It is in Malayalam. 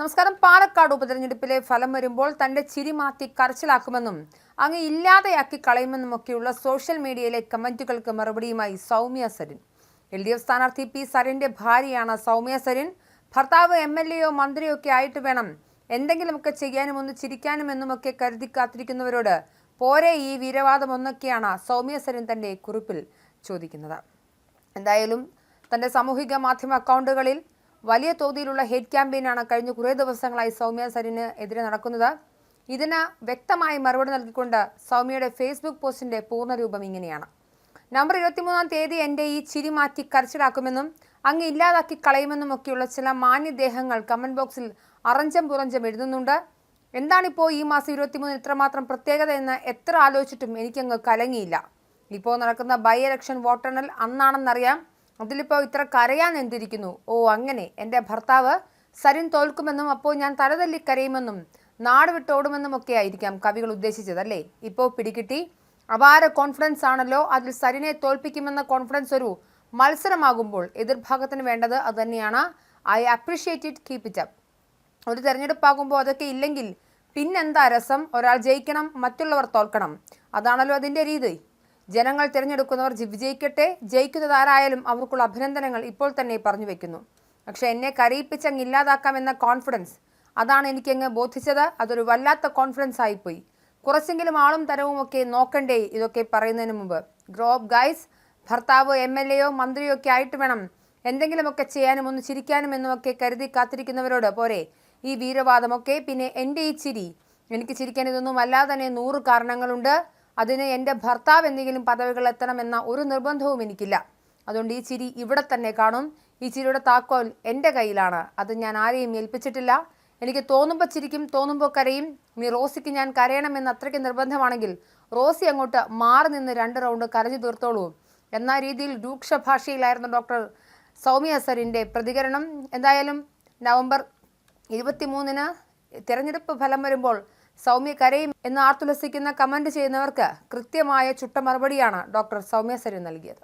നമസ്കാരം. പാലക്കാട് ഉപതെരഞ്ഞെടുപ്പിലെ ഫലം വരുമ്പോൾ തന്റെ ചിരി മാറ്റി കരച്ചിലാക്കുമെന്നും അങ്ങ് ഇല്ലാതെയാക്കി കളയുമെന്നുമൊക്കെയുള്ള സോഷ്യൽ മീഡിയയിലെ കമന്റുകൾക്ക് മറുപടിയുമായി Soumya Sarin. L D F സ്ഥാനാർത്ഥി പി സരിന്റെ ഭാര്യയാണ് സൗമ്യ സരിൻ. ഭർത്താവ് എം എൽ എയോ മന്ത്രിയോ ഒക്കെ ആയിട്ട് വേണം എന്തെങ്കിലുമൊക്കെ ചെയ്യാനും ഒന്ന് ചിരിക്കാനും എന്നുമൊക്കെ കരുതി കാത്തിരിക്കുന്നവരോട് പോരെ ഈ വീരവാദം ഒന്നൊക്കെയാണ് സൗമ്യ സരിൻ തന്റെ കുറിപ്പിൽ ചോദിക്കുന്നത്. എന്തായാലും തന്റെ സാമൂഹിക മാധ്യമ അക്കൗണ്ടുകളിൽ വലിയ തോതിലുള്ള ഹേറ്റ് ക്യാമ്പയിനാണ് കഴിഞ്ഞ കുറേ ദിവസങ്ങളായി സൗമ്യ സരിന് എതിരെ നടക്കുന്നത്. ഇതിന് വ്യക്തമായി മറുപടി നൽകിക്കൊണ്ട് സൗമ്യയുടെ ഫേസ്ബുക്ക് പോസ്റ്റിന്റെ പൂർണരൂപം ഇങ്ങനെയാണ്. നവംബർ ഇരുപത്തിമൂന്നാം തീയതി എന്റെ ഈ ചിരി മാറ്റി കരച്ചിലാക്കുമെന്നും അങ്ങ് ഇല്ലാതാക്കി കളയുമെന്നും ഒക്കെയുള്ള ചില മാന്യദേഹങ്ങൾ കമന്റ് ബോക്സിൽ അറഞ്ചം പുറഞ്ചം എഴുതുന്നുണ്ട്. എന്താണിപ്പോൾ ഈ മാസം ഇരുപത്തിമൂന്നിന് ഇത്രമാത്രം പ്രത്യേകത എന്ന് എത്ര ആലോചിച്ചിട്ടും എനിക്കങ്ങ് കലങ്ങിയില്ല. ഇപ്പോൾ നടക്കുന്ന ബൈ ഇലക്ഷൻ വോട്ടെണ്ണൽ അന്നാണെന്നറിയാം. അതിലിപ്പോൾ ഇത്ര കരയാൻ എന്തിരിക്കുന്നു? ഓ അങ്ങനെ. എന്റെ ഭർത്താവ് സരിൻ തോൽക്കുമെന്നും അപ്പോൾ ഞാൻ തലതല്ലി കരയുമെന്നും നാട് വിട്ടോടുമെന്നും ഒക്കെ ആയിരിക്കാം കവികൾ ഉദ്ദേശിച്ചത് അല്ലേ? ഇപ്പോൾ പിടികിട്ടി. അപാര കോൺഫിഡൻസ് ആണല്ലോ അതിൽ സരിനെ തോൽപ്പിക്കുമെന്ന കോൺഫിഡൻസ് ഒരു മത്സരമാകുമ്പോൾ എതിർഭാഗത്തിന് വേണ്ടത് അതുതന്നെയാണ് I appreciate it keep it up ഒരു തെരഞ്ഞെടുപ്പാകുമ്പോൾ അതൊക്കെ ഇല്ലെങ്കിൽ പിന്നെന്താ രസം? ഒരാൾ ജയിക്കണം മറ്റുള്ളവർ തോൽക്കണം. അതാണല്ലോ അതിന്റെ രീതി. ജനങ്ങൾ തിരഞ്ഞെടുക്കുന്നവർ വിജയിക്കട്ടെ ജയിക്കുന്നതാരായാലും അവർക്കുള്ള അഭിനന്ദനങ്ങൾ ഇപ്പോൾ തന്നെ പറഞ്ഞു വെക്കുന്നു. പക്ഷെ എന്നെ കരയിപ്പിച്ചങ്ങ് ഇല്ലാതാക്കാമെന്ന കോൺഫിഡൻസ് അതാണ് എനിക്കങ്ങ് ബോധിച്ചത്. അതൊരു വല്ലാത്ത കോൺഫിഡൻസ് ആയിപ്പോയി. കുറച്ചെങ്കിലും ആളും തരവും ഒക്കെ നോക്കണ്ടേ ഇതൊക്കെ പറയുന്നതിന് മുമ്പ്. ഗ്രോപ്പ് ഗൈസ് ഭർത്താവ് എം എൽ എയോ മന്ത്രിയോ ഒക്കെ ആയിട്ട് വേണം എന്തെങ്കിലുമൊക്കെ ചെയ്യാനും ഒന്ന് ചിരിക്കാനും എന്നുമൊക്കെ കരുതി കാത്തിരിക്കുന്നവരോട് പോരെ. ഈ വീരവാദമൊക്കെ. പിന്നെ എന്റെ ഈ ചിരി. എനിക്ക് ചിരിക്കാൻ ഇതൊന്നും അല്ലാതെ തന്നെ നൂറ് കാരണങ്ങളുണ്ട്. അതിന് എന്റെ ഭർത്താവ് എന്തെങ്കിലും പദവികൾ എത്തണമെന്ന ഒരു നിർബന്ധവും എനിക്കില്ല. അതുകൊണ്ട് ഈ ചിരി ഇവിടെ തന്നെ കാണും. ഈ ചിരിയുടെ താക്കോൽ എന്റെ കയ്യിലാണ്. അത് ഞാൻ ആരെയും ഏൽപ്പിച്ചിട്ടില്ല. എനിക്ക് തോന്നുമ്പോൾ ചിരിക്കും തോന്നുമ്പോൾ കരയും. ഇനി റോസിക്ക് ഞാൻ കരയണമെന്ന് അത്രയ്ക്ക് നിർബന്ധമാണെങ്കിൽ റോസി അങ്ങോട്ട് മാറി നിന്ന് രണ്ട് റൗണ്ട് കരഞ്ഞു തീർത്തോളൂ. എന്ന രീതിയിൽ രൂക്ഷ ഭാഷയിലായിരുന്നു ഡോക്ടർ സൗമ്യ സരിന്റെ പ്രതികരണം. എന്തായാലും നവംബർ ഇരുപത്തിമൂന്നിന് തിരഞ്ഞെടുപ്പ് ഫലം വരുമ്പോൾ സൗമ്യ കരയും എന്ന് ആർത്തുലസിക്കുന്ന കമന്റ് ചെയ്യുന്നവർക്ക് കൃത്യമായ ചുട്ട മറുപടിയാണ് ഡോക്ടർ സൗമ്യ സരി നൽകിയത്.